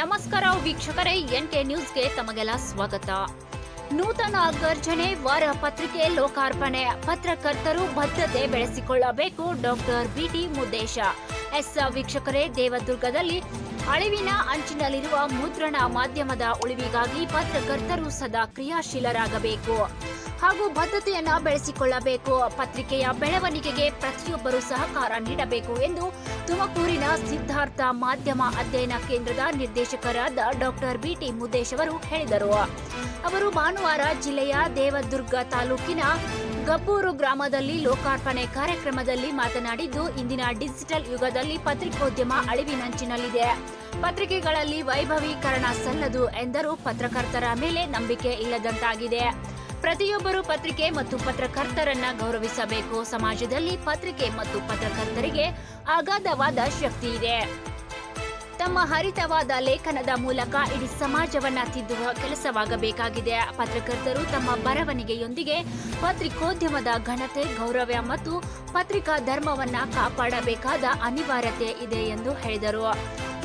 ನಮಸ್ಕಾರ ವೀಕ್ಷಕರೇ, N N K ನ್ಯೂಸ್ಗೆ ತಮಗೆಲ್ಲ ಸ್ವಾಗತ. ನೂತನ ಗರ್ಜನೆ, ವಾರ ಪತ್ರಿಕೆ ಲೋಕಾರ್ಪಣೆ. ಪತ್ರಕರ್ತರು ಭದ್ರತೆ ಬೆಳೆಸಿಕೊಳ್ಳಬೇಕು, ಡಾಕ್ಟರ್ ಬಿಟಿ ಮುದ್ದೇಶ. ಎಸ್, ವೀಕ್ಷಕರೇ, ದೇವದುರ್ಗದಲ್ಲಿ ಅಳಿವಿನ ಅಂಚಿನಲ್ಲಿರುವ ಮುದ್ರಣ ಮಾಧ್ಯಮದ ಉಳಿವಿಗಾಗಿ ಪತ್ರಕರ್ತರು ಸದಾ ಕ್ರಿಯಾಶೀಲರಾಗಬೇಕು. ಹಾಗೂ ಬದ್ಧತೆಯನ್ನ ಬೆಳೆಸಿಕೊಳ್ಳಬೇಕು. ಪತ್ರಿಕೆಯ ಬೆಳವಣಿಗೆಗೆ ಪ್ರತಿಯೊಬ್ಬರು ಸಹಕಾರ ನೀಡಬೇಕು ಎಂದು ತುಮಕೂರಿನ ಸಿದ್ಧಾರ್ಥ ಮಾಧ್ಯಮ ಅಧ್ಯಯನ ಕೇಂದ್ರದ ನಿರ್ದೇಶಕರಾದ ಡಾಕ್ಟರ್ ಬಿಟಿ ಮುದ್ದೇಶ್ ಅವರು ಹೇಳಿದರು. ಅವರು ಭಾನುವಾರ ಜಿಲ್ಲೆಯ ದೇವದುರ್ಗ ತಾಲೂಕಿನ ಗಬ್ಬೂರು ಗ್ರಾಮದಲ್ಲಿ ಲೋಕಾರ್ಪಣೆ ಕಾರ್ಯಕ್ರಮದಲ್ಲಿ ಮಾತನಾಡಿದ್ದು, ಇಂದಿನ ಡಿಜಿಟಲ್ ಯುಗದಲ್ಲಿ ಪತ್ರಿಕೋದ್ಯಮ ಅಳಿವಿನಂಚಿನಲ್ಲಿದೆ ಪತ್ರಿಕೆಗಳಲ್ಲಿ ವೈಭವೀಕರಣ ಸಲ್ಲದು ಎಂದರು. ಪತ್ರಕರ್ತರ ಮೇಲೆ ನಂಬಿಕೆ ಇಲ್ಲದಂತಾಗಿದೆ. ಪ್ರತಿಯೊಬ್ಬರು ಪತ್ರಿಕೆ ಮತ್ತು ಪತ್ರಕರ್ತರನ್ನ ಗೌರವಿಸಬೇಕು. ಸಮಾಜದಲ್ಲಿ ಪತ್ರಿಕೆ ಮತ್ತು ಪತ್ರಕರ್ತರಿಗೆ ಅಗಾಧವಾದ ಶಕ್ತಿ ಇದೆ. ತಮ್ಮ ಹರಿತವಾದ ಲೇಖನದ ಮೂಲಕ ಇಡೀ ಸಮಾಜವನ್ನ ತಿದ್ದುವ ಕೆಲಸವಾಗಬೇಕಾಗಿದೆ. ಪತ್ರಕರ್ತರು ತಮ್ಮ ಬರವಣಿಗೆಯೊಂದಿಗೆ ಪತ್ರಿಕೋದ್ಯಮದ ಘನತೆ, ಗೌರವ ಮತ್ತು ಪತ್ರಿಕಾ ಧರ್ಮವನ್ನ ಕಾಪಾಡಬೇಕಾದ ಅನಿವಾರ್ಯತೆ ಇದೆ ಎಂದು ಹೇಳಿದರು.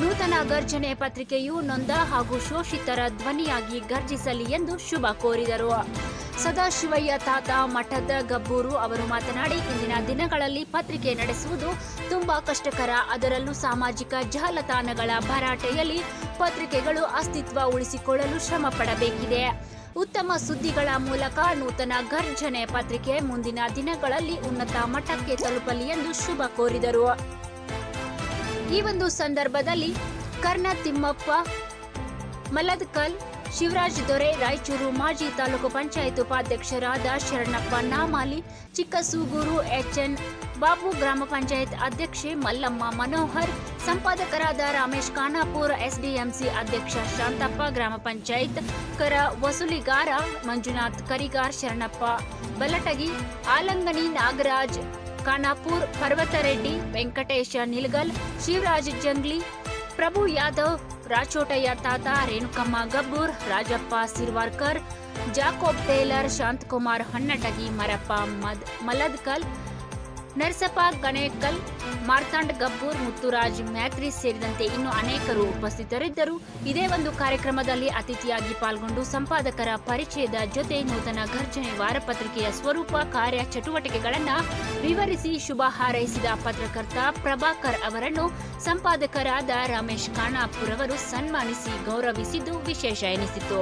ನೂತನ ಗರ್ಜನೆ ಪತ್ರಿಕೆಯು ನೊಂದ ಹಾಗೂ ಶೋಷಿತರ ಧ್ವನಿಯಾಗಿ ಗರ್ಜಿಸಲಿ ಎಂದು ಶುಭ ಕೋರಿದರು. ಸದಾಶಿವಯ್ಯ ತಾತ ಮಠದ ಗಬ್ಬೂರು ಅವರು ಮಾತನಾಡಿ, ಇಂದಿನ ದಿನಗಳಲ್ಲಿ ಪತ್ರಿಕೆ ನಡೆಸುವುದು ತುಂಬಾ ಕಷ್ಟಕರ. ಅದರಲ್ಲೂ ಸಾಮಾಜಿಕ ಜಾಲತಾಣಗಳ ಭರಾಟೆಯಲ್ಲಿ ಪತ್ರಿಕೆಗಳು ಅಸ್ತಿತ್ವ ಉಳಿಸಿಕೊಳ್ಳಲು ಶ್ರಮ ಉತ್ತಮ ಸುದ್ದಿಗಳ ಮೂಲಕ ನೂತನ ಗರ್ಜನೆ ಪತ್ರಿಕೆ ಮುಂದಿನ ದಿನಗಳಲ್ಲಿ ಉನ್ನತ ಮಟ್ಟಕ್ಕೆ ತಲುಪಲಿ ಎಂದು ಶುಭ ಕೋರಿದರು. ಈ ಒಂದು ಸಂದರ್ಭದಲ್ಲಿ ಕರ್ಣ ತಿಮ್ಮಪ್ಪ, ಮಲದ್ಕಲ್ ಶಿವರಾಜ್ ದೊರೆ, ರಾಯಚೂರು ಮಾಜಿ ತಾಲೂಕು ಪಂಚಾಯತ್ ಉಪಾಧ್ಯಕ್ಷರಾದ ಶರಣಪ್ಪ ನಾಮಾಲಿ, ಚಿಕ್ಕಸೂಗೂರು ಎಚ್ಎನ್ ಬಾಬು ಗ್ರಾಮ ಪಂಚಾಯತ್ ಅಧ್ಯಕ್ಷೆ ಮಲ್ಲಮ್ಮ ಮನೋಹರ್, ಸಂಪಾದಕರಾದ ರಮೇಶ್ ಖಾನಾಪುರ್, ಎಸ್ಡಿಎಂಸಿ ಅಧ್ಯಕ್ಷ ಶಾಂತಪ್ಪ ಗ್ರಾಮ ಪಂಚಾಯತ್ ಕರ ವಸೂಲಿಗಾರ ಮಂಜುನಾಥ್ ಕರಿಗಾರ್, ಶರಣಪ್ಪ ಬಲಟಗಿ, ಆಲಂಗಣಿ ನಾಗರಾಜ್ ಖಾನಾಪುರ್ ಪರ್ವತರೆಡ್ಡಿ ವೆಂಕಟೇಶ ನಿಲ್ಗಲ್, ಶಿವರಾಜ್ ಜಂಗ್ಲಿ, ಪ್ರಭು ಯಾದವ್ ರಾಚೋಟಯ್ಯ ತಾತ ರೇಣುಕಮ್ಮ ಗಬ್ಬೂರ್ ರಾಜಪ್ಪ ಸಿರ್ವಾರ್ಕರ್ ಜಾಕೋಬ್ ಟೇಲರ್ ಶಾಂತಕುಮಾರ್ ಹನ್ನಟಗಿ ಮರಪ್ಪ ಮದ್ ಮಲದ್ಕಲ್ ನರಸಪ್ಪ, ಗಣೇಕಲ್, ಮಾರ್ತಾಂಡ್ ಗಬ್ಬೂರ್, ಮುತ್ತುರಾಜ್ ಮ್ಯಾಕ್ರಿ ಸೇರಿದಂತೆ ಇನ್ನು ಅನೇಕರು ಉಪಸ್ಥಿತರಿದ್ದರು. ಇದೇ ಒಂದು ಕಾರ್ಯಕ್ರಮದಲ್ಲಿ ಅತಿಥಿಯಾಗಿ ಪಾಲ್ಗೊಂಡು ಸಂಪಾದಕರ ಪರಿಚಯದ ಜೊತೆ ನೂತನ ಘರ್ಜನೆ ವಾರಪತ್ರಿಕೆಯ ಸ್ವರೂಪ, ಕಾರ್ಯ ಚಟುವಟಿಕೆಗಳನ್ನು ವಿವರಿಸಿ ಶುಭ ಹಾರೈಸಿದ ಪತ್ರಕರ್ತ ಪ್ರಭಾಕರ್ ಅವರನ್ನು ಸಂಪಾದಕರಾದ ರಮೇಶ್ ಖಾನಾಪುರ್ ಅವರು ಸನ್ಮಾನಿಸಿ ಗೌರವಿಸಿದ್ದು ವಿಶೇಷ ಎನಿಸಿತು.